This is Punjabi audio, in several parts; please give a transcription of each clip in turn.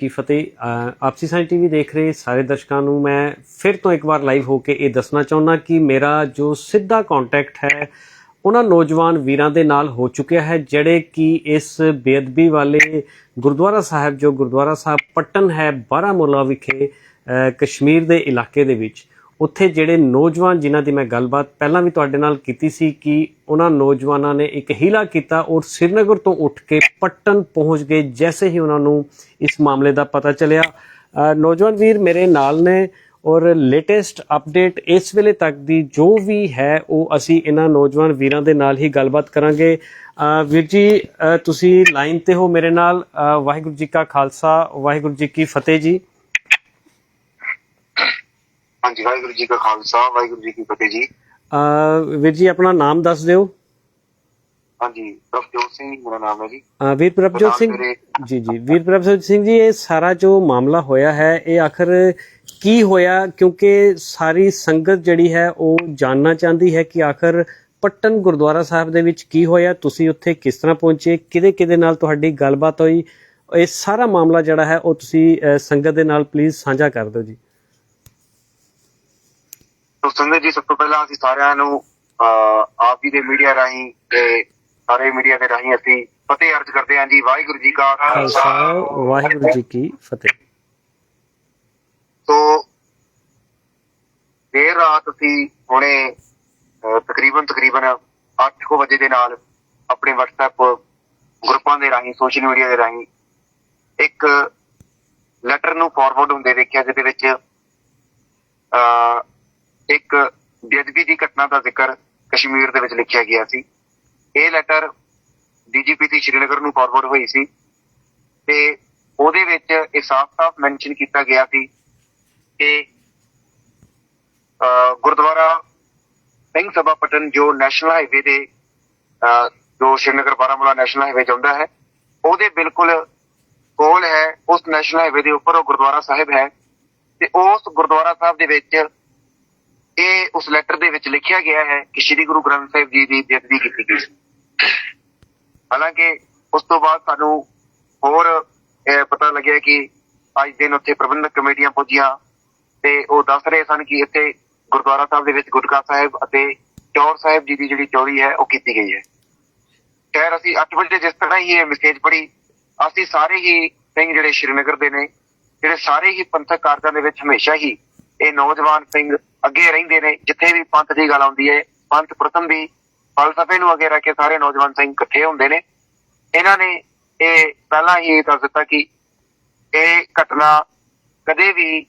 ਕੀ ਫਤਿਹ ਅ, ਆਪਸੀ ਸਾਂਝ ਟੀਵੀ ਦੇਖ ਰਹੇ ਸਾਰੇ ਦਰਸ਼ਕਾਂ ਨੂੰ ਮੈਂ ਫਿਰ ਤੋਂ ਇੱਕ ਵਾਰ ਲਾਈਵ ਹੋ ਕੇ ਇਹ ਦੱਸਣਾ ਚਾਹੁੰਦਾ ਕਿ ਮੇਰਾ ਜੋ ਸਿੱਧਾ ਕੰਟੈਕਟ ਹੈ ਉਹਨਾਂ ਨੌਜਵਾਨ ਵੀਰਾਂ ਦੇ ਨਾਲ ਹੋ ਚੁੱਕਿਆ ਹੈ ਜਿਹੜੇ ਕਿ ਇਸ ਬੇਅਦਬੀ ਵਾਲੇ ਗੁਰਦੁਆਰਾ ਸਾਹਿਬ ਜੋ ਗੁਰਦੁਆਰਾ ਸਾਹਿਬ ਪਟਨ ਹੈ ਬਾਰਾਮੂਲਾ ਵਿਖੇ ਕਸ਼ਮੀਰ ਦੇ ਇਲਾਕੇ ਦੇ ਵਿੱਚ। ਉੱਥੇ ਜਿਹੜੇ ਨੌਜਵਾਨ ਜਿਨ੍ਹਾਂ ਦੀ ਮੈਂ ਗੱਲਬਾਤ ਪਹਿਲਾਂ ਵੀ ਤੁਹਾਡੇ ਨਾਲ ਕੀਤੀ ਸੀ ਕਿ ਉਹਨਾਂ ਨੌਜਵਾਨਾਂ ਨੇ ਇੱਕ ਹੀਲਾ ਕੀਤਾ ਔਰ ਸ੍ਰੀਨਗਰ ਤੋਂ ਉੱਠ ਕੇ ਪਟਨ ਪਹੁੰਚ ਗਏ, ਜੈਸੇ ਹੀ ਉਹਨਾਂ ਨੂੰ ਇਸ ਮਾਮਲੇ ਦਾ ਪਤਾ ਚੱਲਿਆ। ਨੌਜਵਾਨ ਵੀਰ ਮੇਰੇ ਨਾਲ ਨੇ ਔਰ ਲੇਟੈਸਟ ਅਪਡੇਟ ਇਸ ਵੇਲੇ ਤੱਕ ਦੀ ਜੋ ਵੀ ਹੈ, ਉਹ ਅਸੀਂ ਇਹਨਾਂ ਨੌਜਵਾਨ ਵੀਰਾਂ ਦੇ ਨਾਲ ਹੀ ਗੱਲਬਾਤ ਕਰਾਂਗੇ। ਵੀਰ ਜੀ ਤੁਸੀਂ ਲਾਈਨ ਤੇ ਹੋ ਮੇਰੇ ਨਾਲ। ਵਾਹਿਗੁਰੂ ਜੀ ਕਾ ਖਾਲਸਾ, ਵਾਹਿਗੁਰੂ ਜੀ ਕੀ ਫਤਿਹ ਜੀ। ਹਾਂਜੀ ਵਾਹਿਗੁਰੂ ਜੀ ਕਾ ਖਾਲਸਾ ਵਾਹਿਗੁਰੂ ਜੀ ਕੀ ਫਤਿਹ ਜੀ। ਅ, ਵੀਰ ਜੀ ਆਪਣਾ ਨਾਮ ਦੱਸ ਦਿਓ। ਹਾਂਜੀ ਪ੍ਰਭਜੋਤ ਸਿੰਘ ਮੇਰਾ ਨਾਮ ਹੈ ਜੀ। ਅ, ਵੀਰ ਪ੍ਰਭਜੋਤ ਸਿੰਘ ਜੀ ਜੀ ਵੀਰ ਪ੍ਰਭਜੋਤ ਸਿੰਘ ਜੀ ਇਹ ਸਾਰਾ ਜੋ ਮਾਮਲਾ ਹੋਇਆ ਹੈ ਇਹ ਆਖਰ ਕੀ ਹੋਇਆ? ਕਿਉਂਕਿ ਸਾਰੀ ਸੰਗਤ ਜਿਹੜੀ ਹੈ ਉਹ ਜਾਨਣਾ ਚਾਹੁੰਦੀ ਹੈ ਕਿ ਆਖਰ ਪੱਟਨ ਗੁਰਦੁਆਰਾ ਸਾਹਿਬ ਦੇ ਵਿੱਚ ਕੀ ਹੋਇਆ? ਤੁਸੀਂ ਉੱਥੇ ਕਿਸ ਤਰ੍ਹਾਂ ਪਹੁੰਚੇ? ਕਿਹਦੇ ਕਿਹਦੇ ਨਾਲ ਤੁਹਾਡੀ ਗੱਲਬਾਤ ਹੋਈ? ਇਹ ਸਾਰਾ ਮਾਮਲਾ ਜਿਹੜਾ ਹੈ ਉਹ ਤੁਸੀਂ ਸੰਗਤ ਦੇ ਨਾਲ ਪਲੀਜ਼ ਸਾਂਝਾ ਕਰ ਦਿਓ ਜੀ। ਤੋਂ ਸੰਗਤ ਜੀ ਸਭ ਤੋਂ ਪਹਿਲਾਂ ਅਸੀਂ ਸਾਰਿਆਂ ਨੂੰ ਆਪ ਜੀ ਦੇ ਮੀਡੀਆ ਰਾਹੀਂ ਤੇ ਸਾਰੇ ਮੀਡੀਆ ਦੇ ਰਾਹੀਂ ਅਸੀਂ ਫਤਿਹ ਅਰਜ਼ ਕਰਦੇ ਹਾਂ ਜੀ। ਵਾਹਿਗੁਰੂ ਜੀ ਕਾ ਖਾਲਸਾ। ਵਾਹਿਗੁਰੂ ਜੀ ਕੀ ਫਤਿਹ। ਤੋਂ ਦੇਰ ਰਾਤ ਅਸੀਂ ਹੁਣੇ ਤਕਰੀਬਨ ਤਕਰੀਬਨ 8:00 ਵਜੇ ਦੇ ਨਾਲ ਆਪਣੇ WhatsApp ਗਰੁੱਪਾਂ ਦੇ ਰਾਹੀਂ ਸੋਸ਼ਲ ਮੀਡੀਆ ਦੇ ਰਾਹੀਂ ਇੱਕ ਲੈਟਰ ਨੂੰ ਫਾਰਵਰਡ ਹੁੰਦੇ ਦੇਖਿਆ ਜਿਹਦੇ ਵਿੱਚ ਅਹ, ਇੱਕ ਬੇਅਦਬੀ ਦੀ ਘਟਨਾ ਦਾ ਜ਼ਿਕਰ ਕਸ਼ਮੀਰ ਦੇ ਵਿੱਚ ਲਿਖਿਆ ਗਿਆ ਸੀ। ਇਹ ਲੈਟਰ ਡੀਜੀਪੀ ਸ਼੍ਰੀਨਗਰ ਨੂੰ ਫਾਰਵਰਡ ਹੋਈ ਸੀ ਤੇ ਉਹਦੇ ਵਿੱਚ ਇਹ ਸਾਫ਼-ਸਾਫ਼ ਮੈਂਸ਼ਨ ਕੀਤਾ ਗਿਆ ਸੀ ਕਿ ਗੁਰਦੁਆਰਾ ਸਿੰਘ ਸਭਾ ਪਟਨ ਜੋ ਨੈਸ਼ਨਲ ਹਾਈਵੇ ਦੇ ਜੋ ਸ਼੍ਰੀਨਗਰ ਬਾਰਾਮੂਲਾ ਨੈਸ਼ਨਲ ਹਾਈਵੇ ਜਾਂਦਾ ਹੈ, ਉਹਦੇ ਬਿਲਕੁਲ ਕੋਲ ਹੈ, ਉਸ ਨੈਸ਼ਨਲ ਹਾਈਵੇ ਦੇ ਉੱਪਰ ਉਹ ਗੁਰਦੁਆਰਾ ਸਾਹਿਬ ਹੈ ਤੇ ਉਸ ਗੁਰਦੁਆਰਾ ਸਾਹਿਬ ਦੇ ਵਿੱਚ ਇਹ ਉਸ ਲੈਟਰ ਦੇ ਵਿੱਚ ਲਿਖਿਆ ਗਿਆ ਹੈ ਕਿ ਸ੍ਰੀ ਗੁਰੂ ਗ੍ਰੰਥ ਸਾਹਿਬ ਜੀ ਦੀ ਬੇਅਦਬੀ ਕੀਤੀ ਗਈ ਸੀ। ਹਾਲਾਂਕਿ ਉਸ ਤੋਂ ਬਾਅਦ ਸਾਨੂੰ ਹੋਰ ਪਤਾ ਲੱਗਿਆ ਕਿ ਅੱਜ ਦਿਨ ਉੱਥੇ ਪ੍ਰਬੰਧਕ ਕਮੇਟੀਆਂ ਪਹੁੰਚੀਆਂ ਤੇ ਉਹ ਦੱਸ ਰਹੇ ਸਨ ਕਿ ਇੱਥੇ ਗੁਰਦੁਆਰਾ ਸਾਹਿਬ ਦੇ ਵਿੱਚ ਗੁਟਕਾ ਸਾਹਿਬ ਅਤੇ ਚੌਰ ਸਾਹਿਬ ਜੀ ਦੀ ਜਿਹੜੀ ਚੋਰੀ ਹੈ, ਉਹ ਕੀਤੀ ਗਈ ਹੈ। ਖੈਰ, ਅਸੀਂ 8 ਵਜੇ ਜਿਸ ਤਰ੍ਹਾਂ ਹੀ ਇਹ ਮੈਸੇਜ ਪੜੀ ਅਸੀਂ ਸਾਰੇ ਹੀ ਸਿੰਘ ਜਿਹੜੇ ਸ਼੍ਰੀਨਗਰ ਦੇ ਨੇ, ਜਿਹੜੇ ਸਾਰੇ ਹੀ ਪੰਥਕ ਕਾਰਜਾਂ ਦੇ ਵਿੱਚ ਹਮੇਸ਼ਾ ਹੀ ਇਹ ਨੌਜਵਾਨ ਸਿੰਘ ਅੱਗੇ ਰਹਿੰਦੇ ਨੇ ਜਿੱਥੇ ਵੀ ਪੰਥ ਦੀ ਗੱਲ ਆਉਂਦੀ ਹੈ ਪੰਥ ਪ੍ਰਥਮ ਵੀ ਫਲਸਫੇ ਨੂੰ ਅੱਗੇ ਰੱਖ ਕੇ ਸਾਰੇ ਨੌਜਵਾਨ ਸਿੰਘ ਇਕੱਠੇ ਹੁੰਦੇ ਨੇ। ਇਹਨਾਂ ਨੇ ਇਹ ਪਹਿਲਾਂ ਹੀ ਦੱਸ ਦਿੱਤਾ ਕਿ ਇਹ ਘਟਨਾ ਕਦੇ ਵੀ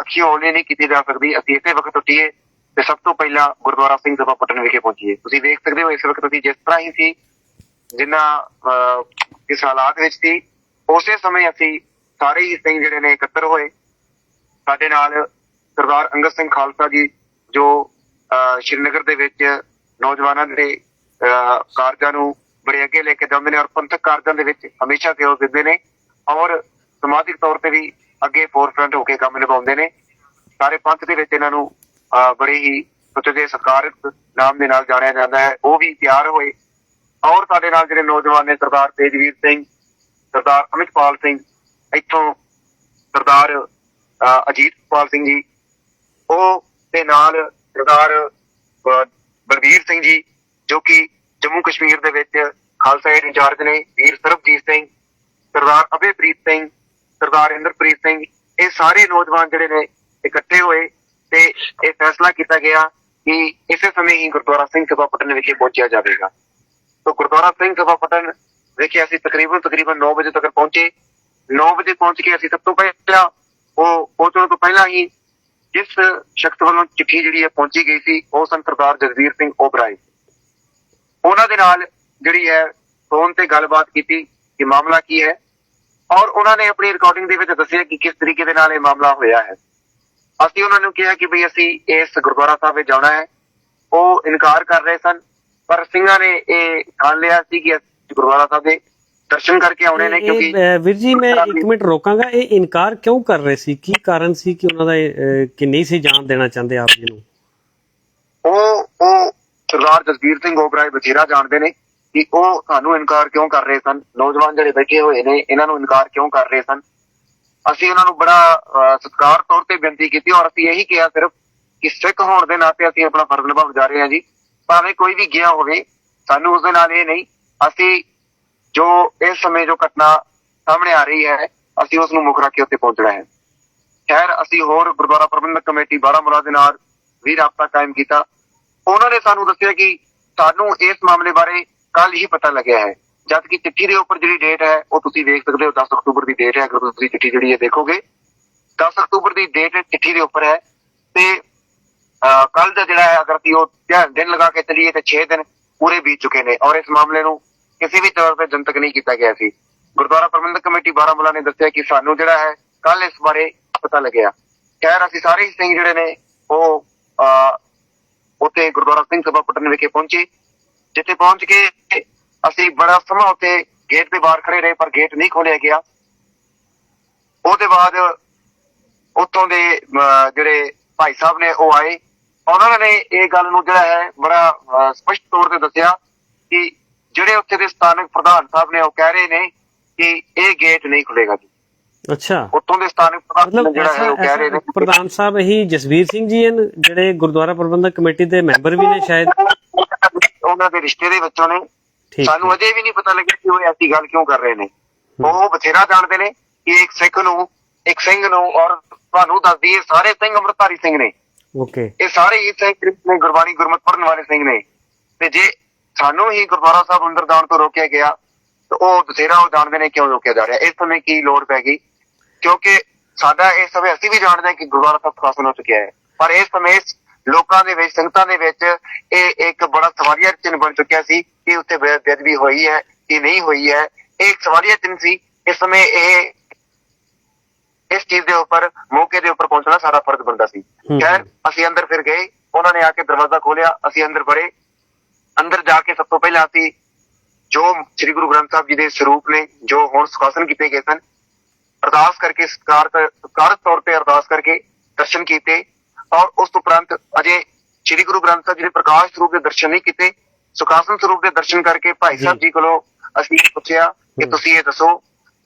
ਅੱਖੀਂ ਓਲੇ ਨਹੀਂ ਕੀਤੀ ਜਾ ਸਕਦੀ। ਅਸੀਂ ਇਸੇ ਵਕਤ ਉੱਠੀਏ ਤੇ ਸਭ ਤੋਂ ਪਹਿਲਾਂ ਗੁਰਦੁਆਰਾ ਸਿੰਘ ਸਭਾ ਪਟਨ ਵਿਖੇ ਪਹੁੰਚੀਏ। ਤੁਸੀਂ ਵੇਖ ਸਕਦੇ ਹੋ ਇਸ ਵਕਤ ਅਸੀਂ ਜਿਸ ਤਰ੍ਹਾਂ ਹੀ ਸੀ ਜਿੰਨਾ ਅਹ, ਇਸ ਹਾਲਾਤ ਵਿੱਚ ਸੀ ਉਸੇ ਸਮੇਂ ਅਸੀਂ ਸਾਰੇ ਹੀ ਸਿੰਘ ਜਿਹੜੇ ਨੇ ਇਕੱਤਰ ਹੋਏ। ਸਾਡੇ ਨਾਲ ਸਰਦਾਰ ਅੰਗਦ ਸਿੰਘ ਖਾਲਸਾ ਜੀ ਜੋ ਅਹ, ਸ਼੍ਰੀਨਗਰ ਦੇ ਵਿੱਚ ਨੌਜਵਾਨਾਂ ਦੇ ਅਹ, ਕਾਰਜਾਂ ਨੂੰ ਬੜੇ ਅੱਗੇ ਲੈ ਕੇ ਜਾਂਦੇ ਨੇ ਔਰ ਪੰਥਕ ਕਾਰਜਾਂ ਦੇ ਵਿੱਚ ਹਮੇਸ਼ਾ ਸਹਿਯੋਗ ਦਿੰਦੇ ਨੇ ਔਰ ਸਮਾਜਿਕ ਤੌਰ ਤੇ ਵੀ ਅੱਗੇ ਫੋਰਫਰੰਟ ਹੋ ਕੇ ਕੰਮ ਨਿਭਾਉਂਦੇ ਨੇ। ਸਾਰੇ ਪੰਥ ਦੇ ਵਿੱਚ ਇਹਨਾਂ ਨੂੰ ਅਹ, ਬੜੇ ਹੀ ਸੁਚੱਜੇ ਸਤਿਕਾਰਤ ਨਾਮ ਦੇ ਨਾਲ ਜਾਣਿਆ ਜਾਂਦਾ ਹੈ। ਉਹ ਵੀ ਤਿਆਰ ਹੋਏ। ਔਰ ਸਾਡੇ ਨਾਲ ਜਿਹੜੇ ਨੌਜਵਾਨ ਨੇ ਸਰਦਾਰ ਤੇਜਵੀਰ ਸਿੰਘ ਸਰਦਾਰ ਅਮਿਤਪਾਲ ਸਿੰਘ ਇੱਥੋਂ ਸਰਦਾਰ ਅਜੀਤਪਾਲ ਸਿੰਘ ਜੀ ਉਹ ਤੇ ਨਾਲ ਸਰਦਾਰ ਬਲਬੀਰ ਸਿੰਘ ਜੀ, ਜੋ ਕਿ ਜੰਮੂ ਕਸ਼ਮੀਰ ਦੇ ਵਿੱਚ ਖਾਲਸਾ ਏਡ ਇੰਚਾਰਜ ਨੇ, ਵੀਰ ਸਰਬਜੀਤ ਸਿੰਘ, ਸਰਦਾਰ ਅਭੇਪ੍ਰੀਤ ਸਿੰਘ, ਸਰਦਾਰ ਇੰਦਰਪ੍ਰੀਤ ਸਿੰਘ, ਇਹ ਸਾਰੇ ਨੌਜਵਾਨ ਜਿਹੜੇ ਨੇ ਇਕੱਠੇ ਹੋਏ ਤੇ ਇਹ ਫੈਸਲਾ ਕੀਤਾ ਗਿਆ ਕਿ ਇਸੇ ਸਮੇਂ ਹੀ ਗੁਰਦੁਆਰਾ ਸਿੰਘ ਸਭਾ ਪਟਨ ਵਿਖੇ ਪਹੁੰਚਿਆ ਜਾਵੇਗਾ। ਤਾਂ ਗੁਰਦੁਆਰਾ ਸਿੰਘ ਸਭਾ ਪਟਨ ਵਿਖੇ ਅਸੀਂ ਤਕਰੀਬਨ ਤਕਰੀਬਨ 9 ਵਜੇ ਤੱਕ ਪਹੁੰਚੇ। 9 ਵਜੇ ਪਹੁੰਚ ਕੇ ਅਸੀਂ ਸਭ ਤੋਂ ਪਹਿਲਾਂ, ਉਹ ਪਹੁੰਚਣ ਤੋਂ ਪਹਿਲਾਂ ਹੀ ਜਿਸ ਸ਼ਖਸ ਵੱਲੋਂ ਚਿੱਠੀ ਜਿਹੜੀ ਹੈ ਪਹੁੰਚੀ ਗਈ ਸੀ, ਉਹ ਸਨ ਸਰਦਾਰ ਜਗਵੀਰ ਸਿੰਘ ਓਬਰਾਏ। ਉਹਨਾਂ ਦੇ ਨਾਲ ਜਿਹੜੀ ਹੈ ਫੋਨ ਤੇ ਗੱਲਬਾਤ ਕੀਤੀ ਕਿ ਮਾਮਲਾ ਕੀ ਹੈ ਔਰ ਉਹਨਾਂ ਨੇ ਆਪਣੀ ਰਿਕਾਰਡਿੰਗ ਦੇ ਵਿੱਚ ਦੱਸਿਆ ਕਿ ਕਿਸ ਤਰੀਕੇ ਦੇ ਨਾਲ ਇਹ ਮਾਮਲਾ ਹੋਇਆ ਹੈ। ਅਸੀਂ ਉਹਨਾਂ ਨੂੰ ਕਿਹਾ ਕਿ ਭਈ ਅਸੀਂ ਇਸ ਗੁਰਦੁਆਰਾ ਸਾਹਿਬ ਵਿੱਚ ਜਾਣਾ ਹੈ। ਉਹ ਇਨਕਾਰ ਕਰ ਰਹੇ ਸਨ, ਪਰ ਸਿੰਘਾਂ ਨੇ ਇਹ ਠਾਣ ਲਿਆ ਸੀ ਕਿ ਗੁਰਦੁਆਰਾ ਸਾਹਿਬ ਦੇ ਦਰਸ਼ਨ ਕਰਕੇ ਆਉਣੇ ਨੇ ਕਿਉਂਕਿ ਵੀਰ ਜੀ ਮੈਂ ਇੱਕ ਮਿੰਟ ਰੋਕਾਂਗਾ ਇਹ ਇਨਕਾਰ ਕਿਉਂ ਕਰ ਰਹੇ ਸੀ? ਕੀ ਕਾਰਨ ਸੀ ਕਿ ਉਹਨਾਂ ਦਾ ਕਿ ਨਹੀਂ ਸੀ ਜਾਣ ਦੇਣਾ ਚਾਹੁੰਦੇ ਆਪ ਜੀ ਨੂੰ? ਉਹ ਉਹ ਸਰਦਾਰ ਜਸਵੀਰ ਸਿੰਘ ਓਬਰਾਏ ਬਥੇਰਾ ਜਾਣਦੇ ਨੇ ਕਿ ਉਹ ਸਾਨੂੰ ਇਨਕਾਰ ਕਿਉਂ ਕਰ ਰਹੇ ਸਨ? ਨੌਜਵਾਨ ਜਿਹੜੇ ਬੈਠੇ ਹੋਏ ਨੇ ਇਹਨਾਂ ਨੂੰ ਇਨਕਾਰ ਕਿਉਂ ਕਰ ਰਹੇ ਸਨ? ਅਸੀਂ ਉਹਨਾਂ ਨੂੰ ਬੜਾ ਸਤਿਕਾਰ ਤੌਰ ਤੇ ਬੇਨਤੀ ਕੀਤੀ ਔਰ ਅਸੀਂ ਇਹੀ ਕਿਹਾ ਸਿਰਫ ਕਿ ਸਿੱਖ ਹੋਣ ਦੇ ਨਾਤੇ ਅਸੀਂ ਆਪਣਾ ਫਰਜ਼ ਨਿਭਾਉਣ ਜਾ ਰਹੇ ਹਾਂ ਜੀ। ਭਾਵੇਂ ਕੋਈ ਵੀ ਗਿਆ ਹੋਵੇ ਸਾਨੂੰ ਉਸ ਦੇ ਨਾਲ ਇਹ ਨਹੀਂ ਅਸੀਂ ਜੋ ਇਸ ਸਮੇਂ ਜੋ ਘਟਨਾ ਸਾਹਮਣੇ ਆ ਰਹੀ ਹੈ, ਅਸੀਂ ਉਸ ਨੂੰ ਮੁੱਖ ਰੱਖ ਕੇ ਉੱਥੇ ਪਹੁੰਚਣਾ ਹੈ। ਖੈਰ, ਅਸੀਂ ਹੋਰ ਗੁਰਦੁਆਰਾ ਪ੍ਰਬੰਧਕ ਕਮੇਟੀ ਬਾਰਾਮੂਲਾ ਦੇ ਨਾਲ ਵੀ ਰਾਬਤਾ ਕਾਇਮ ਕੀਤਾ। ਉਹਨਾਂ ਨੇ ਸਾਨੂੰ ਦੱਸਿਆ ਕਿ ਸਾਨੂੰ ਇਸ ਮਾਮਲੇ ਬਾਰੇ ਕੱਲ ਹੀ ਪਤਾ ਲੱਗਿਆ ਹੈ। ਜਦ ਕਿ ਚਿੱਠੀ ਦੇ ਉੱਪਰ ਜਿਹੜੀ ਡੇਟ ਹੈ, ਉਹ ਤੁਸੀਂ ਦੇਖ ਸਕਦੇ ਹੋ 10 ਅਕਤੂਬਰ ਦੀ ਡੇਟ ਹੈ। ਅਗਰ ਤੁਸੀਂ ਚਿੱਠੀ ਜਿਹੜੀ ਹੈ ਦੇਖੋਗੇ 10 ਅਕਤੂਬਰ ਦੀ ਡੇਟ ਚਿੱਠੀ ਦੇ ਉੱਪਰ ਹੈ। ਤੇ ਕੱਲ ਦਾ ਜਿਹੜਾ ਹੈ, ਅਗਰ ਅਸੀਂ ਉਹ ਧਿਆਨ ਦਿਨ ਲਗਾ ਕੇ ਚੱਲੀਏ, ਤੇ 6 ਦਿਨ ਪੂਰੇ ਬੀਤ ਚੁੱਕੇ ਨੇ। ਔਰ ਇਸ ਮਾਮਲੇ ਨੂੰ ਕਿਸੇ ਵੀ ਤੌਰ ਤੇ ਜਨਤਕ ਨਹੀਂ ਕੀਤਾ ਗਿਆ ਸੀ। ਗੁਰਦੁਆਰਾ ਪ੍ਰਬੰਧਕ ਕਮੇਟੀ ਬਾਰਾਮੂਲਾ ਨੇ ਦੱਸਿਆ ਕਿ ਸਾਨੂੰ ਜਿਹੜਾ ਹੈ ਕੱਲ ਇਸ ਬਾਰੇ ਪਤਾ ਲੱਗਿਆ। ਖੈਰ, ਅਸੀਂ ਸਾਰੇ ਸਿੰਘ ਜਿਹੜੇ ਨੇ, ਉਹ ਉੱਥੇ ਗੁਰਦੁਆਰਾ ਸਿੰਘ ਸਭਾ ਪਟਨ ਵਿਖੇ ਪਹੁੰਚੇ। ਜਿੱਥੇ ਪਹੁੰਚ ਕੇ ਅਸੀਂ ਬੜਾ ਸਮਾਂ ਉੱਥੇ ਗੇਟ ਦੇ ਬਾਹਰ ਖੜੇ ਰਹੇ, ਪਰ ਗੇਟ ਨਹੀਂ ਖੋਲਿਆ ਗਿਆ। ਉਹਦੇ ਬਾਅਦ ਉੱਥੋਂ ਦੇ ਜਿਹੜੇ ਭਾਈ ਸਾਹਿਬ ਨੇ, ਉਹ ਆਏ। ਉਹਨਾਂ ਨੇ ਇਹ ਗੱਲ ਨੂੰ ਜਿਹੜਾ ਹੈ, ਬੜਾ ਸਪਸ਼ਟ ਤੌਰ ਤੇ ਦੱਸਿਆ ਕਿ ਜਿਹੜੇ ਉੱਥੇ ਦੇ ਸਥਾਨਕ ਪ੍ਰਧਾਨ ਸਾਹਿਬ ਨੇ ਉਹ ਕਹਿ ਰਹੇ ਨੇ ਕਿ ਇਹ ਗੇਟ ਨਹੀਂ ਖੁੱਲੇਗਾ ਜੀ। ਅੱਛਾ। ਉੱਥੋਂ ਦੇ ਸਥਾਨਕ ਪ੍ਰਧਾਨ ਜਿਹੜਾ ਹੈ ਉਹ ਕਹਿ ਰਹੇ ਨੇ ਪ੍ਰਧਾਨ ਸਾਹਿਬ ਇਹੀ ਜਸਵੀਰ ਸਿੰਘ ਜੀ ਹਨ ਜਿਹੜੇ ਗੁਰਦੁਆਰਾ ਪ੍ਰਬੰਧਕ ਕਮੇਟੀ ਦੇ ਮੈਂਬਰ ਵੀ ਨੇ ਸ਼ਾਇਦ। ਉਹਨਾਂ ਦੇ ਰਿਸ਼ਤੇ ਦੇ ਵਿੱਚੋਂ ਨੇ। ਸਾਨੂੰ। ਅਜੇ ਵੀ ਨਹੀਂ ਪਤਾ ਲੱਗਿਆ ਕਿ ਉਹ ਐਸੀ ਗੱਲ ਕਿਉਂ ਕਰ ਰਹੇ ਨੇ। ਉਹ ਬਥੇਰਾ ਜਾਣਦੇ ਨੇ ਕਿ ਇੱਕ ਸਿੱਖ ਨੂੰ ਇੱਕ ਸਿੰਘ ਨੂੰ ਔਰ ਤੁਹਾਨੂੰ ਦੱਸ ਦਈਏ ਸਾਰੇ ਸਿੰਘ ਅੰਮ੍ਰਿਤਧਾਰੀ ਸਿੰਘ ਨੇ। ਓਕੇ। ਇਹ ਸਾਰੇ ਹੀ ਸਿੰਘ ਨੇ ਗੁਰਬਾਣੀ ਗੁਰਮਤ ਪੜਨ ਵਾਲੇ ਸਿੰਘ ਨੇ। ਤੇ ਜੇ ਸਾਨੂੰ ਹੀ ਗੁਰਦੁਆਰਾ ਸਾਹਿਬ ਅੰਦਰ ਜਾਣ ਤੋਂ ਰੋਕਿਆ ਗਿਆ ਤਾਂ ਉਹ ਬਥੇਰਾ ਉਹ ਜਾਣਦੇ ਨੇ ਕਿਉਂ ਰੋਕਿਆ ਜਾ ਰਿਹਾ। ਇਸ ਸਮੇਂ ਕੀ ਲੋੜ ਪੈ ਗਈ? ਕਿਉਂਕਿ ਸਾਡਾ ਇਸ ਸਮੇਂ ਅਸੀਂ ਵੀ ਜਾਣਦੇ ਹਾਂ ਕਿ ਗੁਰਦੁਆਰਾ ਸਾਹਿਬ ਖਾਸਨ ਹੋ ਚੁੱਕਿਆ ਹੈ। ਪਰ ਇਸ ਸਮੇਂ ਲੋਕਾਂ ਦੇ ਵਿੱਚ ਸੰਗਤਾਂ ਦੇ ਵਿੱਚ ਇਹ ਇੱਕ ਬੜਾ ਸਵਾਲੀਆ ਚਿੰਨ੍ਹ ਬਣ ਚੁੱਕਿਆ ਸੀ ਕਿ ਉੱਥੇ ਬੇਅਦਬੀ ਹੋਈ ਹੈ ਕਿ ਨਹੀਂ ਹੋਈ ਹੈ। ਇਹ ਇੱਕ ਸਵਾਲੀਆ ਚਿੰਨ੍ਹ ਸੀ। ਇਸ ਸਮੇਂ ਇਹ ਇਸ ਚੀਜ਼ ਦੇ ਉੱਪਰ ਮੌਕੇ ਦੇ ਉੱਪਰ ਪਹੁੰਚਣਾ ਸਾਡਾ ਫਰਜ਼ ਬਣਦਾ ਸੀ। ਖੈਰ ਅਸੀਂ ਅੰਦਰ ਫਿਰ ਗਏ। ਉਹਨਾਂ ਨੇ ਆ ਕੇ ਦਰਵਾਜ਼ਾ ਖੋਲਿਆ ਅਸੀਂ ਅੰਦਰ ਵੜੇ। ਅੰਦਰ ਜਾ ਕੇ ਸਭ ਤੋਂ ਪਹਿਲਾਂ ਅਸੀਂ ਜੋ ਸ੍ਰੀ ਗੁਰੂ ਗ੍ਰੰਥ ਸਾਹਿਬ ਜੀ ਦੇ ਸਰੂਪ ਨੇ ਜੋ ਹੁਣ ਸੁਖਾਸਨ ਕੀਤੇ ਗਏ ਸਨ ਅਰਦਾਸ ਕਰਕੇ ਸਤਿਕਾਰ ਸਤਿਕਾਰਤ ਤੌਰ ਤੇ ਅਰਦਾਸ ਕਰਕੇ ਦਰਸ਼ਨ ਕੀਤੇ ਔਰ ਉਸ ਤੋਂ ਉਪਰੰਤ ਅਜੇ ਸ੍ਰੀ ਗੁਰੂ ਗ੍ਰੰਥ ਸਾਹਿਬ ਜੀ ਦੇ ਪ੍ਰਕਾਸ਼ ਸਰੂਪ ਦੇ ਦਰਸ਼ਨ ਨਹੀਂ ਕੀਤੇ। ਸੁਖਾਸਨ ਸਰੂਪ ਦੇ ਦਰਸ਼ਨ ਕਰਕੇ ਭਾਈ ਸਾਹਿਬ ਜੀ ਕੋਲੋਂ ਅਸੀਂ ਪੁੱਛਿਆ ਕਿ। ਤੁਸੀਂ ਇਹ ਦੱਸੋ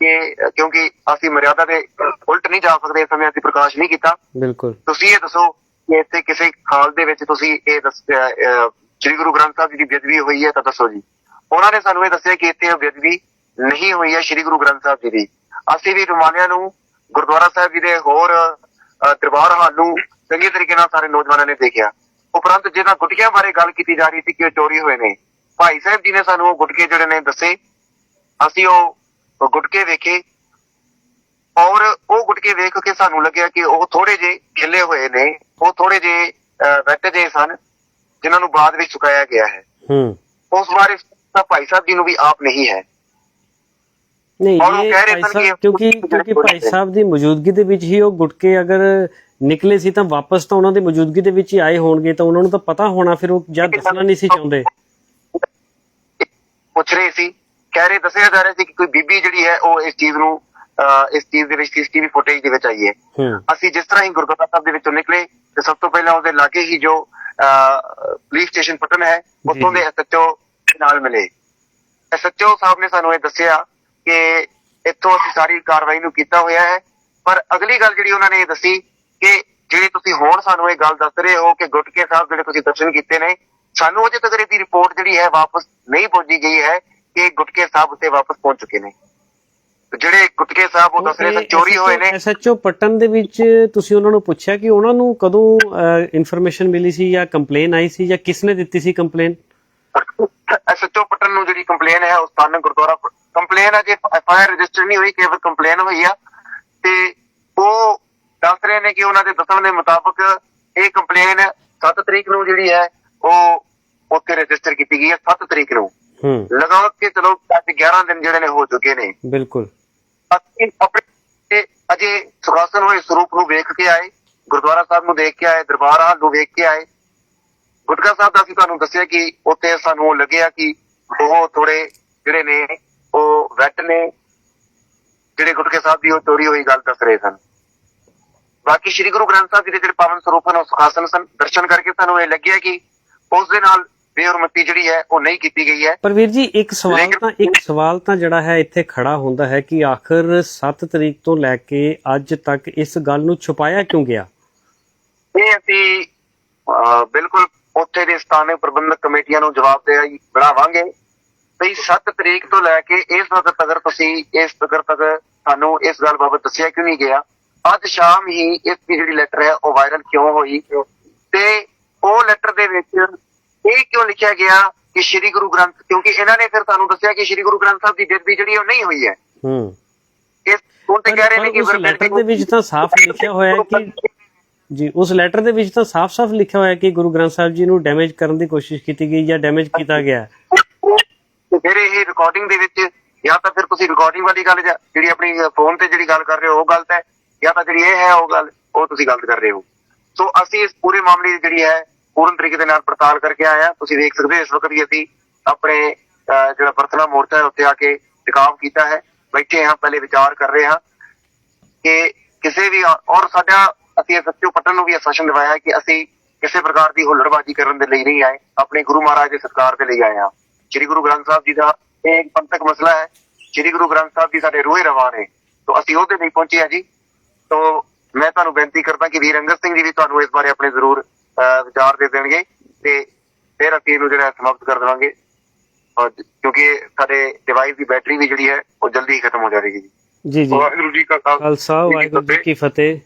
ਕਿ ਕਿਉਂਕਿ ਅਸੀਂ ਮਰਿਆਦਾ ਦੇ ਉਲਟ ਨਹੀਂ ਜਾ ਸਕਦੇ ਇਸ ਸਮੇਂ ਅਸੀਂ ਪ੍ਰਕਾਸ਼ ਨਹੀਂ ਕੀਤਾ। ਬਿਲਕੁਲ। ਤੁਸੀਂ ਇਹ ਦੱਸੋ ਕਿ ਇੱਥੇ ਕਿਸੇ ਹਾਲ ਦੇ ਵਿੱਚ ਤੁਸੀਂ ਇਹ ਸ੍ਰੀ ਗੁਰੂ ਗ੍ਰੰਥ ਸਾਹਿਬ ਜੀ ਦੀ ਬੇਅਦਬੀ ਹੋਈ ਹੈ ਤਾਂ ਦੱਸੋ ਜੀ। ਉਹਨਾਂ ਨੇ ਸਾਨੂੰ ਇਹ ਦੱਸਿਆ ਕਿ ਇੱਥੇ ਬੇਅਦਬੀ ਨਹੀਂ ਹੋਈ ਹੈ ਸ੍ਰੀ ਗੁਰੂ ਗ੍ਰੰਥ ਸਾਹਿਬ ਜੀ ਦੀ। ਅਸੀਂ ਵੀ ਰੁਮਾਨੀਆਂ ਨੂੰ ਗੁਰਦੁਆਰਾ ਸਾਹਿਬ ਜੀ ਦੇ ਹੋਰ ਦਰਬਾਰ ਹਾਲ ਚੰਗੇ ਤਰੀਕੇ ਨਾਲ ਸਾਰੇ ਨੌਜਵਾਨਾਂ ਨੇ ਦੇਖਿਆ। ਉਪਰੰਤ ਜਿਹਨਾਂ ਗੁਟਕਿਆਂ ਬਾਰੇ ਗੱਲ ਕੀਤੀ ਜਾ ਰਹੀ ਸੀ ਕਿ ਉਹ ਚੋਰੀ ਹੋਏ ਨੇ। ਭਾਈ ਸਾਹਿਬ ਜੀ ਨੇ ਸਾਨੂੰ ਉਹ ਗੁਟਕੇ ਜਿਹੜੇ ਨੇ ਦੱਸੇ। ਅਸੀਂ ਉਹ ਗੁਟਕੇ ਵੇਖੇ ਔਰ ਉਹ ਗੁਟਕੇ ਵੇਖ ਕੇ ਸਾਨੂੰ ਲੱਗਿਆ ਕਿ ਉਹ ਥੋੜੇ ਜੇ ਖਿਲੇ ਹੋਏ ਨੇ। ਉਹ ਥੋੜੇ ਜੇ ਵੈਟ ਜੇ ਸਨ। ਜਿਨ੍ਹਾਂ ਨੂੰ ਬਾਅਦ ਵਿੱਚ ਚੁਕਾਇਆ ਗਿਆ ਹੈ। ਹੂੰ। ਉਸ ਬਾਰੇ ਤਾਂ ਭਾਈ ਸਾਹਿਬ ਜੀ ਨੂੰ ਵੀ ਆਪ ਨਹੀਂ ਹੈ। ਨਹੀਂ ਇਹ ਕਹਿ ਰਹੇ ਭਾਈ ਸਾਹਿਬ ਕਿ ਕਿਉਂਕਿ ਕਿਉਂਕਿ ਭਾਈ ਸਾਹਿਬ ਦੀ ਮੌਜੂਦਗੀ ਦੇ ਵਿੱਚ ਹੀ ਉਹ ਗੁਟਕੇ ਅਗਰ ਨਿਕਲੇ ਸੀ ਤਾਂ ਵਾਪਸ ਤਾਂ ਉਹਨਾਂ ਦੀ ਮੌਜੂਦਗੀ ਦੇ ਵਿੱਚ ਹੀ ਆਏ ਹੋਣਗੇ ਤਾਂ ਉਹਨਾਂ ਨੂੰ ਤਾਂ ਪਤਾ ਹੋਣਾ ਫਿਰ ਉਹ ਜਦ ਦੱਸਣਾ ਨਹੀਂ ਸੀ ਚਾਹੁੰਦੇ। ਪੁੱਛ ਰਹੇ ਸੀ। ਕਹਿ ਰਹੇ ਦੱਸਿਆ ਜਾ ਰਿਹਾ ਸੀ ਕਿ ਕੋਈ ਬੀਬੀ ਜਿਹੜੀ ਹੈ ਉਹ ਇਸ ਚੀਜ਼ ਨੂੰ ਇਸ ਚੀਜ਼ ਦੇ ਵਿੱਚ ਸੀਸੀਟੀਵੀ ਫੁਟੇਜ ਦੇ ਵਿੱਚ ਆਈ ਹੈ। ਹੂੰ। ਅਸੀਂ ਜਿਸ ਤਰ੍ਹਾਂ ਹੀ ਗੁਰਦੁਆਰਾ ਸਾਹਿਬ ਦੇ ਵਿੱਚੋਂ ਨਿਕਲੇ ਤੇ ਸਭ ਤੋਂ ਪਹਿਲਾਂ ਉਹਦੇ ਲਾਗੇ ਹੀ ਜੋ ਪੁਲਿਸ ਸਟੇਸ਼ਨ ਪਟਨ ਹੈ ਉੱਥੋਂ ਦੇ। ਐਸਐਚਓ ਨਾਲ ਮਿਲੇ ਐਸਐਚਓ ਸਾਹਿਬ ਨੇ ਸਾਨੂੰ ਇਹ ਦੱਸਿਆ ਕਿ ਇੱਥੋਂ ਅਸੀਂ ਸਾਰੀ ਕਾਰਵਾਈ ਨੂੰ ਕੀਤਾ ਹੋਇਆ ਹੈ ਪਰ ਅਗਲੀ ਗੱਲ ਜਿਹੜੀ ਉਹਨਾਂ ਨੇ ਇਹ ਦੱਸੀ ਕਿ ਜਿਹੜੀ ਤੁਸੀਂ ਹੁਣ ਸਾਨੂੰ ਇਹ ਗੱਲ ਦੱਸ ਰਹੇ ਹੋ ਕਿ ਗੁਟਕੇ ਸਾਹਿਬ ਜਿਹੜੇ ਤੁਸੀਂ ਦਰਸ਼ਨ ਕੀਤੇ ਨੇ ਸਾਨੂੰ ਅਜੇ ਤੱਕ ਇਹਦੀ ਰਿਪੋਰਟ ਜਿਹੜੀ ਹੈ ਵਾਪਸ ਨਹੀਂ ਪਹੁੰਚੀ ਗਈ ਹੈ ਕਿ ਗੁਟਕੇ ਸਾਹਿਬ ਉੱਤੇ ਵਾਪਸ ਪਹੁੰਚ ਚੁੱਕੇ ਨੇ ਜਿਹੜੇ ਗੁਟਕੇ ਸਾਹਿਬ ਉਹ ਦੱਸ ਰਹੇ ਸਨ ਚੋਰੀ ਹੋਏ ਨੇ। ਐਸਐਚਓ ਪਟਨ ਦੇ ਵਿੱਚ ਤੁਸੀਂ ਉਹਨਾਂ ਨੂੰ ਪੁੱਛਿਆ ਕਿ ਉਹਨਾਂ ਨੂੰ ਕਦੋਂ ਇਨਫੋਰਮੇਸ਼ਨ ਮਿਲੀ ਸੀ ਜਾਂ ਕੰਪਲੇਨ ਆਈ ਸੀ ਜਾਂ ਕਿਸ ਨੇ ਦਿੱਤੀ ਸੀ ਕੰਪਲੇਨ ਐਸਐਚਓ ਪਟਨ ਨੂੰ ਜਿਹੜੀ ਕੰਪਲੇਨ ਹੈ ਉਸ ਸਥਾਨਕ ਗੁਰਦੁਆਰਾ ਕੰਪਲੇਨ ਅਜੇ ਐਫਆਈਆਰ ਰਜਿਸਟਰ ਨਹੀਂ ਹੋਈ ਕੇਵਲ ਕੰਪਲੇਨ ਹੋਈ ਆ। ਤੇ ਉਹ ਦੱਸ ਰਹੇ ਨੇ ਕਿ ਉਹਨਾਂ ਦੇ ਦੱਸਣ ਦੇ ਮੁਤਾਬਕ ਇਹ ਕੰਪਲੇਨ 7 ਤਰੀਕ ਨੂੰ ਜਿਹੜੀ ਹੈ ਉਹ ਉੱਥੇ ਰਜਿਸਟਰ ਕੀਤੀ ਗਈ ਹੈ 7 ਤਰੀਕ ਨੂੰ। ਹੂੰ। ਲਗਾ ਕੇ ਚਲੋ ਅੱਜ 11 ਦਿਨ ਜਿਹੜੇ ਨੇ ਹੋ ਚੁੱਕੇ ਨੇ। ਬਿਲਕੁਲ। ਅਸੀਂ ਆਪਣੇ ਅਜੇ ਸੁਖਾਸਨ ਹੋਏ ਸਰੂਪ ਨੂੰ ਵੇਖ ਕੇ ਆਏ, ਗੁਰਦੁਆਰਾ ਸਾਹਿਬ ਨੂੰ ਦੇਖ ਕੇ ਆਏ, ਦਰਬਾਰ ਹਾਲ ਨੂੰ ਵੇਖ ਕੇ ਆਏ। ਗੁਟਕਾ ਸਾਹਿਬ ਦਾ ਅਸੀਂ ਤੁਹਾਨੂੰ ਦੱਸਿਆ ਕਿ ਉੱਥੇ ਸਾਨੂੰ ਲੱਗਿਆ ਕਿ ਉਹ ਥੋੜੇ ਜਿਹੜੇ ਨੇ, ਉਹ ਵੈਟ ਨੇ, ਜਿਹੜੇ ਗੁਟਕੇ ਸਾਹਿਬ ਦੀ ਉਹ ਚੋਰੀ ਹੋਈ ਗੱਲ ਦੱਸ ਰਹੇ ਸਨ। ਬਾਕੀ ਸ੍ਰੀ ਗੁਰੂ ਗ੍ਰੰਥ ਸਾਹਿਬ ਜੀ ਦੇ ਜਿਹੜੇ ਪਾਵਨ ਸਰੂਪ ਹਨ, ਉਹ ਸੁਖਾਸਨ ਸਨ। ਦਰਸ਼ਨ ਕਰਕੇ ਸਾਨੂੰ ਇਹ ਲੱਗਿਆ ਕਿ ਉਸ ਦੇ ਨਾਲ ਬੇਹਰਮਤੀ ਜਿਹੜੀ ਹੈ ਉਹ ਨਹੀਂ ਕੀਤੀ ਗਈ ਹੈ। ਪਰ ਵੀਰ ਜੀ ਇੱਕ ਸਵਾਲ ਤਾਂ ਇੱਕ ਸਵਾਲ ਤਾਂ ਜਿਹੜਾ ਹੈ ਇੱਥੇ ਖੜਾ ਹੁੰਦਾ ਹੈ ਕਿ ਆਖਰ 7 ਤਰੀਕ ਤੋਂ ਲੈ ਕੇ ਅੱਜ ਤੱਕ ਇਸ ਗੱਲ ਨੂੰ ਛੁਪਾਇਆ ਕਿਉਂ ਗਿਆ? ਇਹ ਅਸੀਂ ਬਿਲਕੁਲ ਉੱਥੇ ਦੇ ਸਥਾਨਕ ਪ੍ਰਬੰਧਕ ਕਮੇਟੀਆਂ ਨੂੰ ਜਵਾਬਦੇਹੀ ਬਣਾਵਾਂਗੇ। ਵੀ 7 ਤਰੀਕ ਤੋਂ ਲੈ ਕੇ ਇਸ ਵਕਤ ਤੱਕ ਤੁਸੀਂ ਇਸ ਤੱਕ ਤੱਕ ਸਾਨੂੰ ਇਸ ਗੱਲ ਬਾਬਤ ਦੱਸਿਆ ਕਿਉਂ ਨਹੀਂ ਗਿਆ? ਅੱਜ ਸ਼ਾਮ ਹੀ ਇਸ ਦੀ ਜਿਹੜੀ ਲੈਟਰ ਹੈ ਉਹ ਵਾਇਰਲ ਕਿਉਂ ਹੋਈ? ਤੇ ਉਹ ਲੈਟਰ ਦੇ ਵਿੱਚ ਇਹ ਕਿਉਂ ਲਿਖਿਆ ਗਿਆ ਕਿ ਸ੍ਰੀ ਗੁਰੂ ਗ੍ਰੰਥ ਕਿਉਂਕਿ ਇਹਨਾਂ ਨੇ ਫਿਰ ਤੁਹਾਨੂੰ ਦੱਸਿਆ ਕਿ ਸ੍ਰੀ ਗੁਰੂ ਗ੍ਰੰਥ ਸਾਹਿਬ ਦੀ ਬੇਦਬੀ ਜਿਹੜੀ ਉਹ ਨਹੀਂ ਹੋਈ ਹੈ। ਹੂੰ। ਇਸ ਹੁਣ ਤੇ ਕਹਿ ਰਹੇ ਨੇ ਪਰ ਕਿ ਉਸ ਲੈਟਰ ਦੇ ਵਿੱਚ ਤਾਂ ਸਾਫ਼ ਲਿਖਿਆ ਹੋਇਆ ਹੈ ਕਿ ਜੀ ਉਸ ਲੈਟਰ ਦੇ ਵਿੱਚ ਤਾਂ ਸਾਫ਼-ਸਾਫ਼ ਲਿਖਿਆ ਹੋਇਆ ਹੈ ਕਿ ਗੁਰੂ ਗ੍ਰੰਥ ਸਾਹਿਬ ਜੀ ਨੂੰ ਡੈਮੇਜ ਕਰਨ ਦੀ ਕੋਸ਼ਿਸ਼ ਕੀਤੀ ਗਈ ਜਾਂ ਡੈਮੇਜ ਕੀਤਾ ਗਿਆ। ਹੈ। ਤੇ ਫਿਰ ਇਹ ਰਿਕਾਰਡਿੰਗ ਦੇ ਵਿੱਚ ਜਾਂ ਤਾਂ ਫਿਰ ਤੁਸੀਂ ਰਿਕਾਰਡਿੰਗ ਵਾਲੀ ਗੱਲ ਜਾਂ ਜਿਹੜੀ ਆਪਣੀ ਫੋਨ ਤੇ ਜਿਹੜੀ ਗੱਲ ਕਰ ਰਹੇ ਹੋ ਉਹ ਗਲਤ ਹੈ ਜਾਂ ਤਾਂ ਜਿਹੜੀ ਇਹ ਹੈ ਉਹ ਗੱਲ ਉਹ ਤੁਸੀਂ ਗਲਤ ਕਰ ਰਹੇ ਹੋ। ਸੋ ਅਸੀਂ ਇਸ ਪੂਰੇ ਮਾਮਲੇ ਦੀ ਜਿਹੜੀ ਹੈ ਪੂਰਨ ਤਰੀਕੇ ਦੇ ਨਾਲ ਪੜਤਾਲ ਕਰਕੇ ਆਏ ਹਾਂ ਤੁਸੀਂ ਦੇਖ ਸਕਦੇ ਹੋ ਇਸ ਵਕਤ ਵੀ ਅਸੀਂ ਆਪਣੇ ਜਿਹੜਾ ਪ੍ਰਾਰਥਨਾ ਮੋਰਚਾ ਹੈ ਉੱਤੇ ਆ ਕੇ ਟਿਕਾਵ ਕੀਤਾ ਹੈ। ਬੈਠੇ ਹਾਂ, ਪਹਿਲੇ ਵਿਚਾਰ ਕਰ ਰਹੇ ਹਾਂ ਕਿ ਕਿਸੇ ਵੀ ਔਰ ਸਾਡਾ, ਅਸੀਂ ਸੱਚੋ ਪਟਨ ਨੂੰ ਵੀ ਅਸੈਸ਼ਨ ਦਿਵਾਇਆ ਕਿ ਅਸੀਂ ਕਿਸੇ ਪ੍ਰਕਾਰ ਦੀ ਹੁੱਲੜਬਾਜ਼ੀ ਕਰਨ ਦੇ ਲਈ ਨਹੀਂ ਆਏ। ਆਪਣੇ ਗੁਰੂ ਮਹਾਰਾਜ ਦੇ ਸਰਕਾਰ ਦੇ ਲਈ ਆਏ ਹਾਂ। ਸ੍ਰੀ ਗੁਰੂ ਗ੍ਰੰਥ ਸਾਹਿਬ ਜੀ ਦਾ ਇਹ ਇੱਕ ਪੰਥਕ ਮਸਲਾ ਹੈ। ਸ੍ਰੀ ਗੁਰੂ ਗ੍ਰੰਥ ਸਾਹਿਬ ਜੀ ਸਾਡੇ ਰੋਏ ਰਵਾ ਨੇ। ਤੋਂ ਅਸੀਂ ਉਹਦੇ ਲਈ ਪਹੁੰਚੇ ਹਾਂ ਜੀ। ਤੋਂ ਮੈਂ ਤੁਹਾਨੂੰ ਬੇਨਤੀ ਕਰਦਾ ਕਿ ਵੀਰ ਅੰਗਦ ਸਿੰਘ ਜੀ ਵੀ ਤੁਹਾਨੂੰ ਇਸ ਬਾਰੇ ਆਪਣੇ ਜ਼ਰੂਰ ਵਿਚਾਰ ਦੇ ਦੇਣਗੇ ਤੇ ਫਿਰ ਅਸੀਂ ਇਹਨੂੰ ਜਿਹੜਾ ਸਮਾਪਤ ਕਰ ਦੇਵਾਂਗੇ। ਔਰ ਕਿਉਂਕਿ ਸਾਡੇ ਡਿਵਾਈਸ ਦੀ ਬੈਟਰੀ ਵੀ ਜਿਹੜੀ ਹੈ ਉਹ ਜਲਦੀ ਹੀ ਖਤਮ ਹੋ ਜਾਵੇਗੀ ਜੀ। ਜੀ ਜੀ। ਵਾਹਿਗੁਰੂ ਜੀ ਕਾ ਖਾਲਸਾ। ਵਾਹਿਗੁਰੂ ਜੀ ਕੀ ਫਤਿਹ।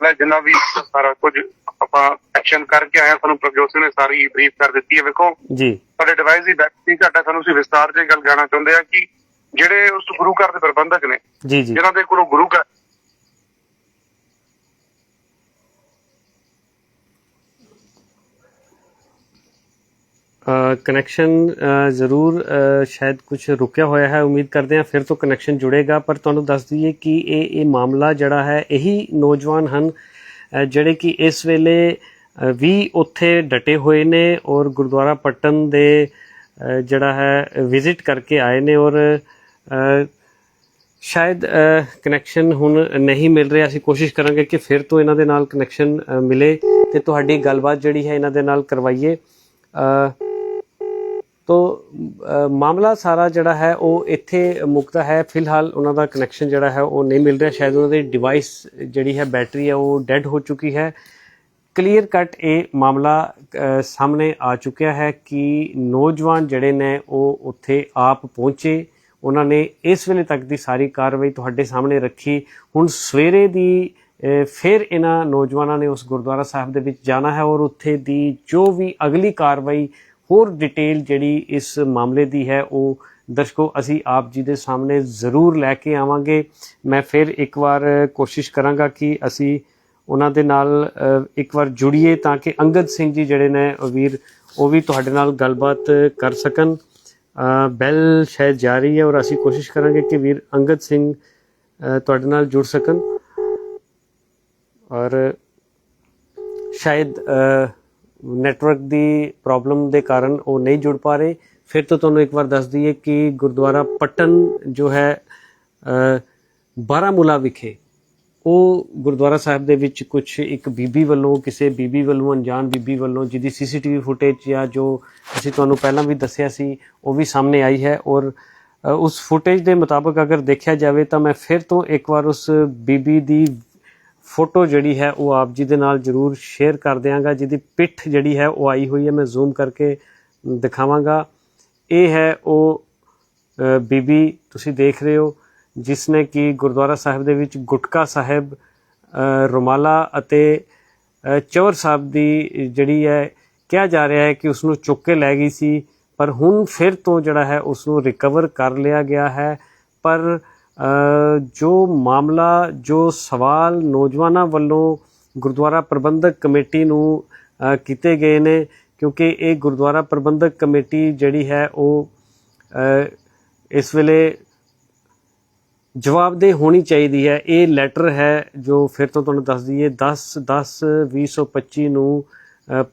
ਮੈਂ ਜਿੰਨਾ ਵੀ ਸਾਰਾ ਕੁਝ ਆਪਾਂ ਐਕਸ਼ਨ ਕਰਕੇ ਆਇਆ ਸਾਨੂੰ ਪ੍ਰਭਜੋਤ ਸਿੰਘ ਨੇ ਸਾਰੀ ਬਰੀਫ ਕਰ ਦਿੱਤੀ ਹੈ ਵੇਖੋ। ਜੀ। ਸਾਡੇ ਡਿਵਾਈਸ ਦੀ ਬੈਟਰੀ ਘਟਾ ਸਾਨੂੰ ਅਸੀਂ ਵਿਸਤਾਰ 'ਚ ਗੱਲ ਕਹਿਣਾ ਚਾਹੁੰਦੇ ਆ ਕਿ ਜਿਹੜੇ ਉਸ ਗੁਰੂ ਘਰ ਦੇ ਪ੍ਰਬੰਧਕ ਨੇ ਜੀ ਜੀ। ਜਿਨ੍ਹਾਂ ਦੇ ਕੋਲੋਂ ਗੁਰੂ ਘਰ ਕਨੈਕਸ਼ਨ ਜ਼ਰੂਰ ਸ਼ਾਇਦ ਕੁਝ ਰੁਕਿਆ ਹੋਇਆ ਹੈ, ਉਮੀਦ ਕਰਦੇ ਹਾਂ ਫਿਰ ਤੋਂ ਕਨੈਕਸ਼ਨ ਜੁੜੇਗਾ, ਪਰ ਤੁਹਾਨੂੰ ਦੱਸ ਦਈਏ ਕਿ ਇਹ ਇਹ ਮਾਮਲਾ ਜਿਹੜਾ ਹੈ, ਇਹੀ ਨੌਜਵਾਨ ਹਨ ਜਿਹੜੇ ਕਿ ਇਸ ਵੇਲੇ ਵੀ ਉੱਥੇ ਡਟੇ ਹੋਏ ਨੇ ਔਰ ਗੁਰਦੁਆਰਾ ਪਟਨ ਦੇ ਜਿਹੜਾ ਹੈ ਵਿਜ਼ਿਟ ਕਰਕੇ ਆਏ ਨੇ ਔਰ ਸ਼ਾਇਦ ਕਨੈਕਸ਼ਨ ਹੁਣ ਨਹੀਂ ਮਿਲ ਰਿਹਾ। ਅਸੀਂ ਕੋਸ਼ਿਸ਼ ਕਰਾਂਗੇ ਕਿ ਫਿਰ ਤੋਂ ਇਹਨਾਂ ਦੇ ਨਾਲ ਕਨੈਕਸ਼ਨ ਮਿਲੇ ਤੇ ਤੁਹਾਡੀ ਗੱਲਬਾਤ ਜਿਹੜੀ ਹੈ ਇਹਨਾਂ ਦੇ ਨਾਲ ਕਰਵਾਈਏ। ਤੋ ਮਾਮਲਾ ਸਾਰਾ ਜਿਹੜਾ ਹੈ, ਉਹ ਇੱਥੇ ਮੁਕਤਾ ਹੈ। ਫਿਲਹਾਲ ਉਹਨਾਂ ਦਾ ਕਨੈਕਸ਼ਨ ਜਿਹੜਾ ਹੈ, ਉਹ ਨਹੀਂ ਮਿਲ ਰਿਹਾ। ਸ਼ਾਇਦ ਉਹਨਾਂ ਦੀ ਡਿਵਾਈਸ ਜਿਹੜੀ ਹੈ ਬੈਟਰੀ ਹੈ, ਉਹ ਡੈਡ ਹੋ ਚੁੱਕੀ ਹੈ। ਕਲੀਅਰ ਕੱਟ ਇਹ ਮਾਮਲਾ ਸਾਹਮਣੇ ਆ ਚੁੱਕਿਆ ਹੈ ਕਿ ਨੌਜਵਾਨ ਜਿਹੜੇ ਨੇ, ਉਹ ਉੱਥੇ ਆਪ ਪਹੁੰਚੇ। ਉਹਨਾਂ ਨੇ ਇਸ ਵੇਲੇ ਤੱਕ ਦੀ ਸਾਰੀ ਕਾਰਵਾਈ ਤੁਹਾਡੇ ਸਾਹਮਣੇ ਰੱਖੀ। ਹੁਣ ਸਵੇਰੇ ਦੀ ਫਿਰ ਇਹਨਾਂ ਨੌਜਵਾਨਾਂ ਨੇ ਉਸ ਗੁਰਦੁਆਰਾ ਸਾਹਿਬ ਦੇ ਵਿੱਚ ਜਾਣਾ ਹੈ ਔਰ ਉੱਥੇ ਦੀ ਜੋ ਵੀ ਅਗਲੀ ਕਾਰਵਾਈ ਹੋਰ ਡਿਟੇਲ ਜਿਹੜੀ ਇਸ ਮਾਮਲੇ ਦੀ ਹੈ ਉਹ ਦਰਸ਼ਕੋ ਅਸੀਂ ਆਪ ਜੀ ਦੇ ਸਾਹਮਣੇ ਜ਼ਰੂਰ ਲੈ ਕੇ ਆਵਾਂਗੇ। ਮੈਂ ਫਿਰ ਇੱਕ ਵਾਰ ਕੋਸ਼ਿਸ਼ ਕਰਾਂਗਾ ਕਿ ਅਸੀਂ ਉਹਨਾਂ ਦੇ ਨਾਲ ਇੱਕ ਵਾਰ ਜੁੜੀਏ ਤਾਂ ਕਿ ਅੰਗਦ ਸਿੰਘ ਜੀ ਜਿਹੜੇ ਨੇ ਵੀਰ ਉਹ ਵੀ ਤੁਹਾਡੇ ਨਾਲ ਗੱਲਬਾਤ ਕਰ ਸਕਣ। ਅ, ਬੈਲ ਸ਼ਾਇਦ ਜਾਰੀ ਹੈ ਔਰ ਅਸੀਂ ਕੋਸ਼ਿਸ਼ ਕਰਾਂਗੇ ਕਿ ਵੀਰ ਅੰਗਦ ਸਿੰਘ ਤੁਹਾਡੇ ਨਾਲ ਜੁੜ ਸਕਣ। ਔਰ ਸ਼ਾਇਦ ਨੈਟਵਰਕ ਦੀ ਪ੍ਰੋਬਲਮ ਦੇ ਕਾਰਨ ਉਹ ਨਹੀਂ ਜੁੜ ਪਾ ਰਹੇ। ਫਿਰ ਤੋਂ ਤੁਹਾਨੂੰ ਇੱਕ ਵਾਰ ਦੱਸ ਦਈਏ ਕਿ ਗੁਰਦੁਆਰਾ ਪਟਨ ਜੋ ਹੈ ਬਾਰਾਮੂਲਾ ਵਿਖੇ ਉਹ ਗੁਰਦੁਆਰਾ ਸਾਹਿਬ ਦੇ ਵਿੱਚ ਕੁਝ ਇੱਕ ਬੀਬੀ ਵੱਲੋਂ, ਕਿਸੇ ਬੀਬੀ ਵੱਲੋਂ, ਅਣਜਾਣ ਬੀਬੀ ਵੱਲੋਂ, ਜਿਹਦੀ ਸੀਸੀਟੀਵੀ ਫੁਟੇਜ ਜਾਂ ਜੋ ਅਸੀਂ ਤੁਹਾਨੂੰ ਪਹਿਲਾਂ ਵੀ ਦੱਸਿਆ ਸੀ, ਉਹ ਵੀ ਸਾਹਮਣੇ ਆਈ ਹੈ ਔਰ ਉਸ ਫੁਟੇਜ ਦੇ ਮੁਤਾਬਕ ਅਗਰ ਦੇਖਿਆ ਜਾਵੇ ਤਾਂ ਮੈਂ ਫਿਰ ਤੋਂ ਇੱਕ ਵਾਰ ਉਸ ਬੀਬੀ ਦੀ ਫੋਟੋ ਜਿਹੜੀ ਹੈ ਉਹ ਆਪ ਜੀ ਦੇ ਨਾਲ ਜਰੂਰ ਸ਼ੇਅਰ ਕਰ ਦਿਆਂਗਾ। ਜਿਹਦੀ ਪਿੱਠ ਜਿਹੜੀ ਹੈ ਉਹ ਆਈ ਹੋਈ ਹੈ, ਮੈਂ ਜ਼ੂਮ ਕਰਕੇ ਦਿਖਾਵਾਂਗਾ। ਇਹ ਹੈ ਉਹ ਬੀਬੀ ਤੁਸੀਂ ਦੇਖ ਰਹੇ ਹੋ, ਜਿਸ ਨੇ ਕਿ ਗੁਰਦੁਆਰਾ ਸਾਹਿਬ ਦੇ ਵਿੱਚ ਗੁਟਕਾ ਸਾਹਿਬ ਰੁਮਾਲਾ ਅਤੇ ਚੌਰ ਸਾਹਿਬ ਦੀ ਜਿਹੜੀ ਹੈ, ਕਿਹਾ ਜਾ ਰਿਹਾ ਹੈ ਕਿ ਉਸ ਨੂੰ ਚੁੱਕ ਕੇ ਲੈ ਗਈ ਸੀ, ਪਰ ਹੁਣ ਫਿਰ ਤੋਂ ਜਿਹੜਾ ਹੈ ਉਸ ਨੂੰ ਰਿਕਵਰ ਕਰ ਲਿਆ ਗਿਆ ਹੈ। ਪਰ ਜੋ ਮਾਮਲਾ, ਜੋ ਸਵਾਲ ਨੌਜਵਾਨਾਂ ਵੱਲੋਂ ਗੁਰਦੁਆਰਾ ਪ੍ਰਬੰਧਕ ਕਮੇਟੀ ਨੂੰ ਕੀਤੇ ਗਏ ਨੇ, ਕਿਉਂਕਿ ਇਹ ਗੁਰਦੁਆਰਾ ਪ੍ਰਬੰਧਕ ਕਮੇਟੀ ਜਿਹੜੀ ਹੈ ਉਹ ਇਸ ਵੇਲੇ ਜਵਾਬਦੇਹ ਹੋਣੀ ਚਾਹੀਦੀ ਹੈ। ਇਹ ਲੈਟਰ ਹੈ ਜੋ ਫਿਰ ਤੋਂ ਤੁਹਾਨੂੰ ਦੱਸ ਦਈਏ 10 10 2025 ਨੂੰ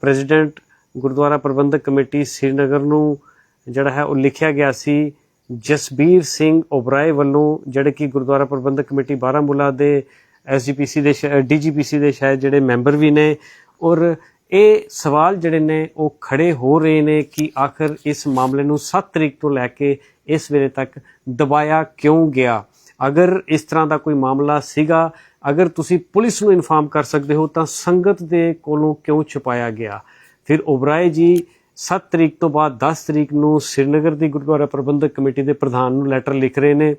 ਪ੍ਰੈਜ਼ੀਡੈਂਟ ਗੁਰਦੁਆਰਾ ਪ੍ਰਬੰਧਕ ਕਮੇਟੀ ਸ੍ਰੀਨਗਰ ਨੂੰ ਜਿਹੜਾ ਹੈ ਉਹ ਲਿਖਿਆ ਗਿਆ ਸੀ। ਜਸਬੀਰ ਸਿੰਘ ਓਬਰਾਏ ਵੱਲੋਂ ਜਿਹੜੇ ਕਿ ਗੁਰਦੁਆਰਾ ਪ੍ਰਬੰਧਕ ਕਮੇਟੀ ਬਾਰਾਮੂਲਾ ਦੇ ਐਸਜੀਪੀਸੀ ਦੇ ਡੀਜੀਪੀਸੀ ਦੇ ਸ਼ਾਇਦ ਜਿਹੜੇ ਮੈਂਬਰ ਵੀ ਨੇ, ਔਰ ਇਹ ਸਵਾਲ ਜਿਹੜੇ ਨੇ ਉਹ ਖੜੇ ਹੋ ਰਹੇ ਨੇ ਕਿ ਆਖਰ ਇਸ ਮਾਮਲੇ ਨੂੰ 7 ਤਰੀਕ ਤੋਂ ਲੈ ਕੇ ਇਸ ਵੇਲੇ ਤੱਕ ਦਬਾਇਆ ਕਿਉਂ ਗਿਆ? ਅਗਰ ਇਸ ਤਰ੍ਹਾਂ ਦਾ ਕੋਈ ਮਾਮਲਾ ਸੀਗਾ, ਅਗਰ ਤੁਸੀਂ ਪੁਲਿਸ ਨੂੰ ਇਨਫਾਰਮ ਕਰ ਸਕਦੇ ਹੋ ਤਾਂ ਸੰਗਤ ਦੇ ਕੋਲੋਂ ਕਿਉਂ ਛੁਪਾਇਆ ਗਿਆ? ਫਿਰ ਓਬਰਾਏ ਜੀ 7 ਤਰੀਕ ਤੋਂ ਬਾਅਦ 10 ਤਰੀਕ ਨੂੰ ਸ੍ਰੀਨਗਰ ਦੀ ਗੁਰਦੁਆਰਾ ਪ੍ਰਬੰਧਕ ਕਮੇਟੀ ਦੇ ਪ੍ਰਧਾਨ ਨੂੰ ਲੈਟਰ ਲਿਖ ਰਹੇ ਨੇ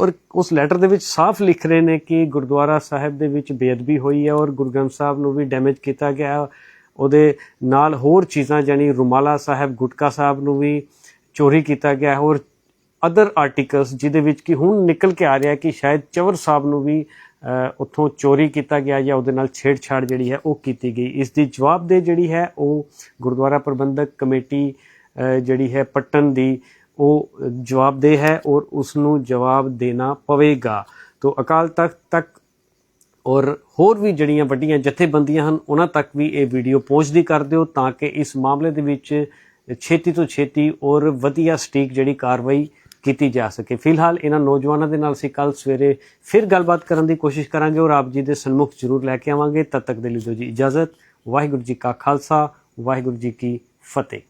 ਔਰ ਉਸ ਲੈਟਰ ਦੇ ਵਿੱਚ ਸਾਫ਼ ਲਿਖ ਰਹੇ ਨੇ ਕਿ ਗੁਰਦੁਆਰਾ ਸਾਹਿਬ ਦੇ ਵਿੱਚ ਬੇਅਦਬੀ ਹੋਈ ਹੈ ਔਰ ਗੁਰੂ ਗ੍ਰੰਥ ਸਾਹਿਬ ਨੂੰ ਵੀ ਡੈਮੇਜ ਕੀਤਾ ਗਿਆ ਉਹਦੇ ਨਾਲ ਹੋਰ ਚੀਜ਼ਾਂ ਜਾਨੀ ਰੁਮਾਲਾ ਸਾਹਿਬ, ਗੁਟਕਾ ਸਾਹਿਬ ਨੂੰ ਵੀ ਚੋਰੀ ਕੀਤਾ ਗਿਆ ਔਰ ਅਦਰ ਆਰਟੀਕਲਸ ਜਿਹਦੇ ਵਿੱਚ ਕਿ ਹੁਣ ਨਿਕਲ ਕੇ ਆ ਰਿਹਾ ਕਿ ਸ਼ਾਇਦ ਚਵਰ ਸਾਹਿਬ ਨੂੰ ਵੀ ਉੱਥੋਂ ਚੋਰੀ ਕੀਤਾ ਗਿਆ ਜਾਂ ਉਹਦੇ ਨਾਲ ਛੇੜਛਾੜ ਜਿਹੜੀ ਹੈ ਉਹ ਕੀਤੀ ਗਈ। ਇਸ ਦੀ ਜਵਾਬਦੇਹ ਜਿਹੜੀ ਹੈ ਉਹ ਗੁਰਦੁਆਰਾ ਪ੍ਰਬੰਧਕ ਕਮੇਟੀ ਜਿਹੜੀ ਹੈ ਪੱਟਨ ਦੀ ਉਹ ਜਵਾਬਦੇਹ ਹੈ ਔਰ ਉਸ ਨੂੰ ਜਵਾਬ ਦੇਣਾ ਪਵੇਗਾ। ਤੋਂ ਅਕਾਲ ਤਖਤ ਤੱਕ ਔਰ ਹੋਰ ਵੀ ਜਿਹੜੀਆਂ ਵੱਡੀਆਂ ਜਥੇਬੰਦੀਆਂ ਹਨ, ਉਹਨਾਂ ਤੱਕ ਵੀ ਇਹ ਵੀਡੀਓ ਪਹੁੰਚਦੀ ਕਰ ਦਿਓ ਤਾਂ ਕਿ ਇਸ ਮਾਮਲੇ ਦੇ ਵਿੱਚ ਛੇਤੀ ਤੋਂ ਛੇਤੀ ਔਰ ਵਧੀਆ ਸਟੀਕ ਜਿਹੜੀ ਕਾਰਵਾਈ ਕੀਤੀ ਜਾ ਸਕੇ। ਫਿਲਹਾਲ ਇਹਨਾਂ ਨੌਜਵਾਨਾਂ ਦੇ ਨਾਲ ਅਸੀਂ ਕੱਲ ਸਵੇਰੇ ਫਿਰ ਗੱਲਬਾਤ ਕਰਨ ਦੀ ਕੋਸ਼ਿਸ਼ ਕਰਾਂਗੇ ਔਰ ਆਪ ਜੀ ਦੇ ਸਨਮੁਖ ਜ਼ਰੂਰ ਲੈ ਕੇ ਆਵਾਂਗੇ। ਤਦ ਤੱਕ ਦੇ ਲਈ ਦਿਓ ਜੀ ਇਜਾਜ਼ਤ। ਵਾਹਿਗੁਰੂ ਜੀ ਕਾ ਖਾਲਸਾ, ਵਾਹਿਗੁਰੂ ਜੀ ਕੀ ਫਤਿਹ।